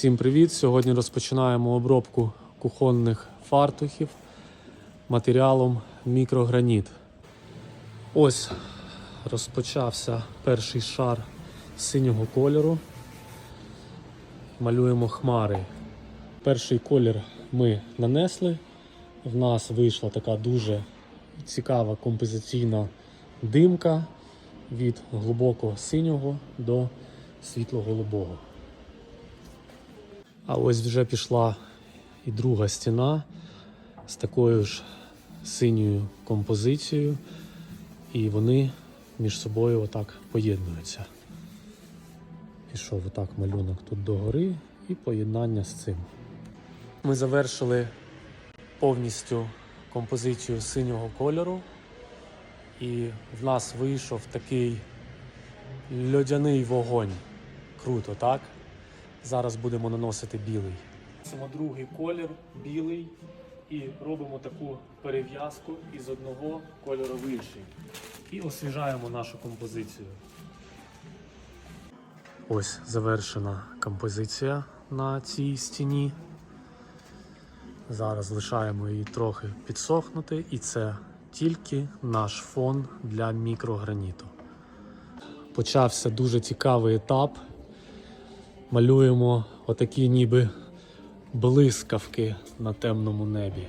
Всім привіт! Сьогодні розпочинаємо обробку кухонних фартухів матеріалом мікрограніт. Ось розпочався перший шар синього кольору. Малюємо хмари. Перший колір ми нанесли. В нас вийшла така дуже цікава композиційна димка від глибокого синього до світло-голубого. А ось вже пішла і друга стіна з такою ж синьою композицією, і вони між собою отак поєднуються. Пішов отак малюнок тут догори і поєднання з цим. Ми завершили повністю композицію синього кольору, і в нас вийшов такий льодяний вогонь. Круто, так? Зараз будемо наносити білий. Наносимо другий колір, білий, і робимо таку перев'язку із одного кольору в інший. І освіжаємо нашу композицію. Ось завершена композиція на цій стіні. Зараз лишаємо її трохи підсохнути, і це тільки наш фон для мікрограніту. Почався дуже цікавий етап малюємо отакі ніби блискавки на темному небі.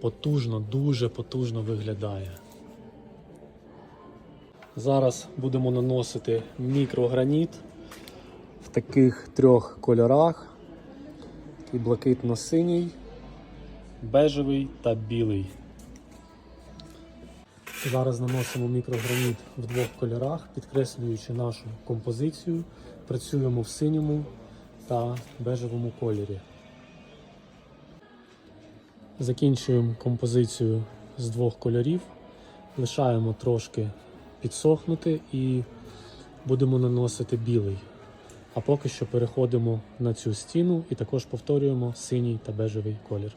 Потужно, дуже потужно виглядає. Зараз будемо наносити мікрограніт в таких трьох кольорах: Такий блакитно-синій, бежевий та білий. Зараз наносимо мікрограніт в двох кольорах, підкреслюючи нашу композицію. Працюємо в синьому та бежевому кольорі. Закінчуємо композицію з двох кольорів, лишаємо трошки підсохнути і будемо наносити білий. А поки що переходимо на цю стіну і також повторюємо синій та бежевий колір.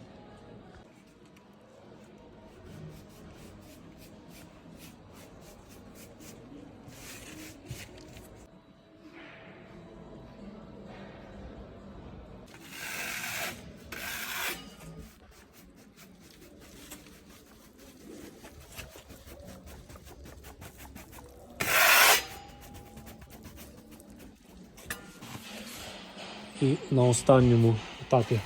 І на останньому етапі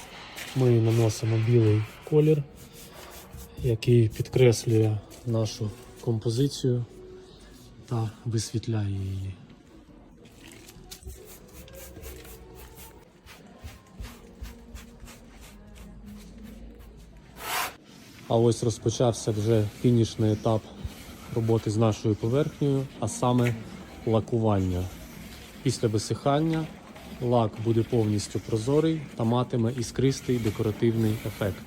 ми наносимо білий колір, який підкреслює нашу композицію та висвітляє її. А ось розпочався вже фінішний етап роботи з нашою поверхнею, а саме лакування. Після висихання лак буде повністю прозорий та матиме іскристий декоративний ефект.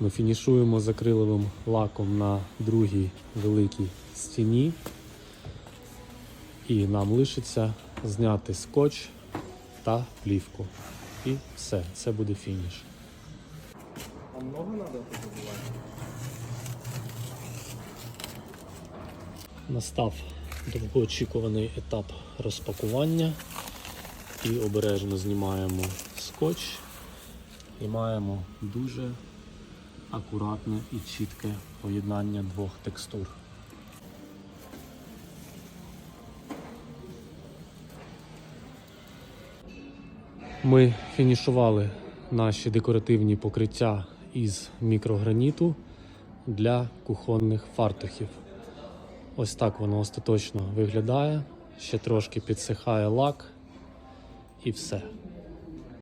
Ми фінішуємо з акриловим лаком на другій великій стіні. І нам лишиться зняти скотч та плівку. І все, це буде фініш. А много надо побывать? Настав довгоочікуваний етап розпакування і обережно знімаємо скотч і маємо дуже акуратне і чітке поєднання двох текстур. Ми фінішували наші декоративні покриття із мікрограніту для кухонних фартухів. Ось так воно остаточно виглядає. Ще трошки підсихає лак і все.